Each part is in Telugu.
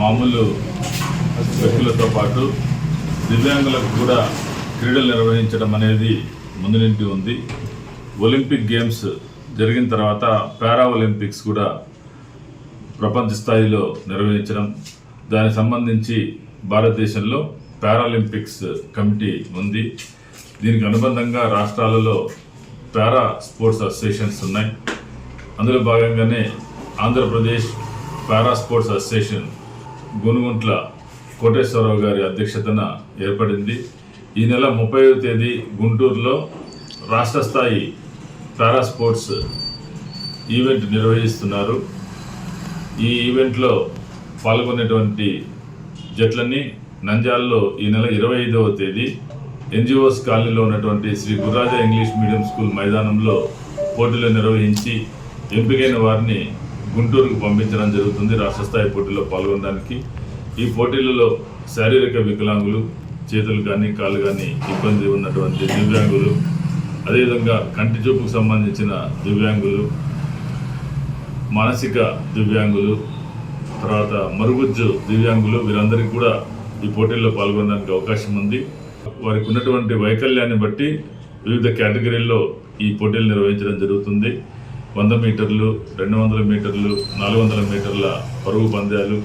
మామూలు వ్యక్తులతో పాటు దివ్యాంగులకు కూడా క్రీడలు నిర్వహించడం అనేది ముందు నుండి ఉంది. ఒలింపిక్ గేమ్స్ జరిగిన తర్వాత పారా ఒలింపిక్స్ కూడా ప్రపంచ స్థాయిలో నిర్వహించడం. దానికి సంబంధించి భారతదేశంలో పారాలింపిక్స్ కమిటీ ఉంది. దీనికి అనుబంధంగా రాష్ట్రాలలో పారా స్పోర్ట్స్ అసోసియేషన్స్ ఉన్నాయి. అందులో భాగంగానే Andhra Pradesh para sports association Gunuguntla Koteswara Rao గారి అధ్యక్షతన ఏర్పడింది. ఈ నెల ముప్పై తేదీ గుంటూరులో రాష్ట్ర స్థాయి పారా స్పోర్ట్స్ ఈవెంట్ నిర్వహిస్తున్నారు. ఈ ఈవెంట్లో పాల్గొనేటువంటి జట్లని నంజాల్లో ఈ నెల ఇరవై ఐదవ తేదీ ఎన్జిఓస్ కాలనీలో ఉన్నటువంటి Shri Guraja English medium school మైదానంలో పోటీలు నిర్వహించి ఎంపికైన వారిని గుంటూరుకు పంపించడం జరుగుతుంది. రాష్ట్ర స్థాయి పోటీలో పాల్గొనడానికి. ఈ పోటీలలో శారీరక వికలాంగులు చేతులు కానీ కాళ్ళు కానీ ఇబ్బంది ఉన్నటువంటి దివ్యాంగులు అదేవిధంగా కంటి చూపుకు సంబంధించిన దివ్యాంగులు మానసిక దివ్యాంగులు తర్వాత మరుగుజ్జు దివ్యాంగులు వీరందరికీ కూడా ఈ పోటీల్లో పాల్గొనడానికి అవకాశం ఉంది. వారికి ఉన్నటువంటి వైకల్యాన్ని బట్టి వివిధ కేటగిరీల్లో ఈ పోటీలు నిర్వహించడం జరుగుతుంది. వంద మీటర్లు రెండు వందల మీటర్లు నాలుగు వందల మీటర్ల పరుగు పందాలు.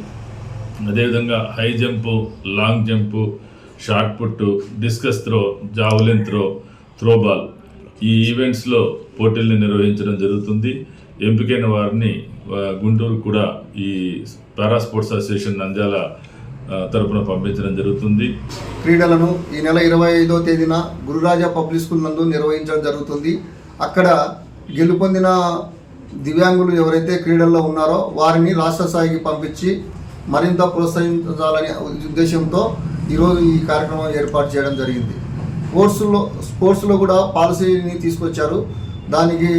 అదేవిధంగా high jump long jump shot put discus throw javelin throw throwball ఈ ఈవెంట్స్లో పోటీల్ని నిర్వహించడం జరుగుతుంది. ఎంపికైన వారిని గుంటూరు కూడా ఈ పారా స్పోర్ట్స్ అసోసియేషన్ నంద్యాల తరపున పంపించడం జరుగుతుంది. క్రీడలను ఈ నెల ఇరవై ఐదో తేదీన గురురాజా పబ్లిక్ స్కూల్ నందు నిర్వహించడం జరుగుతుంది. అక్కడ గెలుపొందిన దివ్యాంగులు ఎవరైతే క్రీడల్లో ఉన్నారో వారిని రాష్ట్ర స్థాయికి పంపించి మరింత ప్రోత్సహించాలనే ఉద్దేశంతో ఈరోజు ఈ కార్యక్రమం ఏర్పాటు చేయడం జరిగింది. స్పోర్ట్స్లో స్పోర్ట్స్లో కూడా పాలసీని తీసుకొచ్చారు. దానికి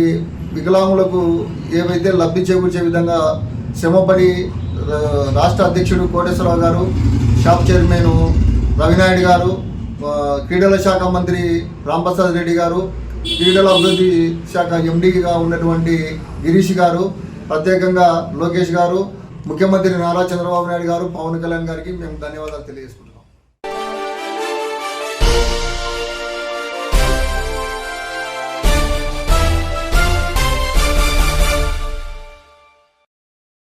వికలాంగులకు ఏవైతే లబ్ధి చేకూర్చే విధంగా శ్రమపడి రాష్ట్ర అధ్యక్షుడు కోటేశ్వరరావు గారు షాప్ చైర్మన్ రవినాయుడు గారు క్రీడల శాఖ మంత్రి రాంప్రసాద్ రెడ్డి గారు క్రీడల అభివృద్ధి శాఖ ఎండీగా ఉన్నటువంటి గిరీష్ గారు ప్రత్యేకంగా లోకేష్ గారు ముఖ్యమంత్రి నారా చంద్రబాబు నాయుడు గారు పవన్ కళ్యాణ్ గారికి మేము ధన్యవాదాలు తెలియజేసుకుంటాం